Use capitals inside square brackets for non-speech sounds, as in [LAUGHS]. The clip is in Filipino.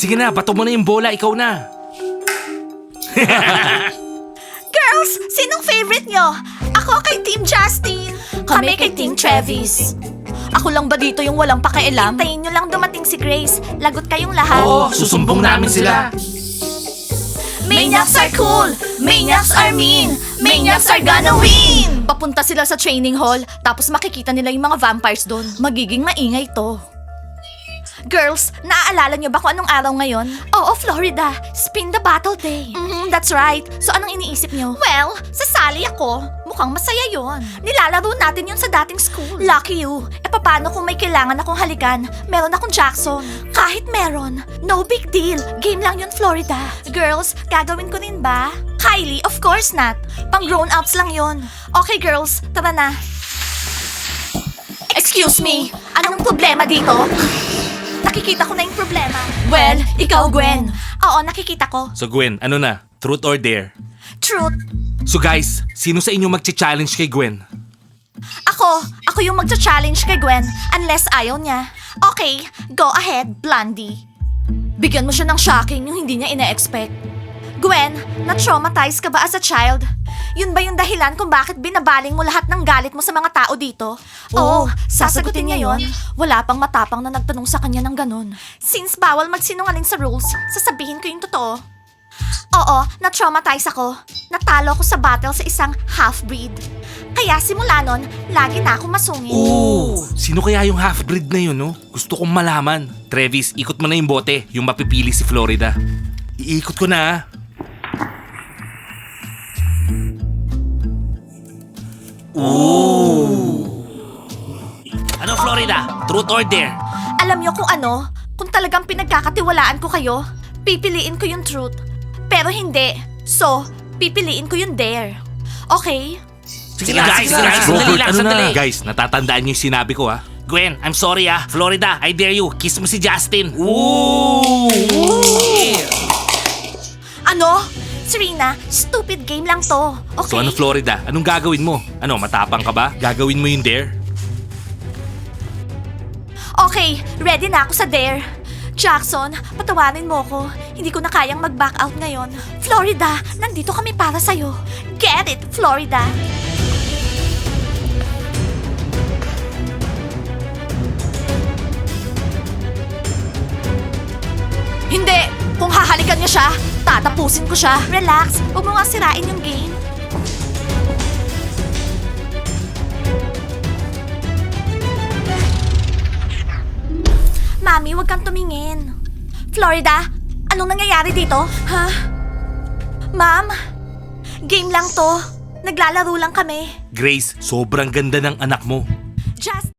Sige na, bato mo na yung bola, ikaw na. [LAUGHS] Girls, sinong favorite nyo? Ako kay Team Justin. Kami, kay Team Travis. Ako lang ba dito yung walang pakialam? Hintayin nyo lang dumating si Grace. Lagot kayong lahat. Oo, susumbong namin sila. Maniacs are cool! Maniacs are mean! Maniacs are gonna win! Papunta sila sa training hall, tapos makikita nila yung mga vampires doon. Magiging maingay to. Girls, naaalala niyo ba kung anong araw ngayon? Oo, Florida. Spin the Battle Day. Mhm, that's right. So anong iniisip niyo? Well, sasali ako. Mukhang masaya yon. Nilalaro natin yun sa dating school. Lucky you. E paano kung may kailangan akong halikan? Meron akong Jackson. Kahit meron, no big deal. Game lang yun, Florida. Girls, gagawin ko rin ba? Kylie, of course not. Pang grown-ups lang yon. Okay, girls, tara na. Excuse me, anong problema dito? Nakikita ko na yung problema. Well, ikaw, Gwen. Oo, nakikita ko. So Gwen, ano na? Truth or dare? Truth. So guys, sino sa inyo magche-challenge kay Gwen? Ako, ako yung magcha-challenge kay Gwen unless ayaw niya. Okay, go ahead, Blondie. Bigyan mo siya ng shocking yung hindi niya ina-expect. Gwen, na-traumatize ka ba as a child? Yun ba yung dahilan kung bakit binabaling mo lahat ng galit mo sa mga tao dito? Oo, sasagutin niya yon. Wala pang matapang na nagtanong sa kanya ng ganun. Since bawal magsinungaling sa rules, sasabihin ko yung totoo. Oo, na-traumatize ako. Natalo ako sa battle sa isang half-breed. Kaya simula nun, lagi na ako masungit. Oo! Sino kaya yung half-breed na yun, no? Gusto kong malaman. Travis, ikot mo na yung bote, yung mapipili si Florida. Iikot ko na, ah. Ooh! Ano, Florida? Truth or dare? Alam niyo kung ano? Kung talagang pinagkakatiwalaan ko kayo, pipiliin ko yung truth. Pero hindi. So, pipiliin ko yung dare. Okay? Sige, guys, sige, guys, sandali Robert, lang, ano sandali. na? Guys, natatandaan niyo yung sinabi ko, ha? Gwen, I'm sorry ah. Florida, I dare you. Kiss mo si Justin. Ooh! Ano? Serena, stupid game lang to. Okay? So ano, Florida? Anong gagawin mo? Ano, matapang ka ba? Gagawin mo yung dare? Okay, ready na ako sa dare. Jackson, patawarin mo ko. Hindi ko na kayang mag-back out ngayon. Florida, nandito kami para sa'yo. Get it, Florida! Hindi! Kung hahalikan niya siya, tatapusin ko siya. Relax, huwag mo nga sirain yung game. Mami, huwag kang tumingin. Florida, anong nangyayari dito? Ha? Ma'am, game lang to. Naglalaro lang kami. Grace, sobrang ganda ng anak mo.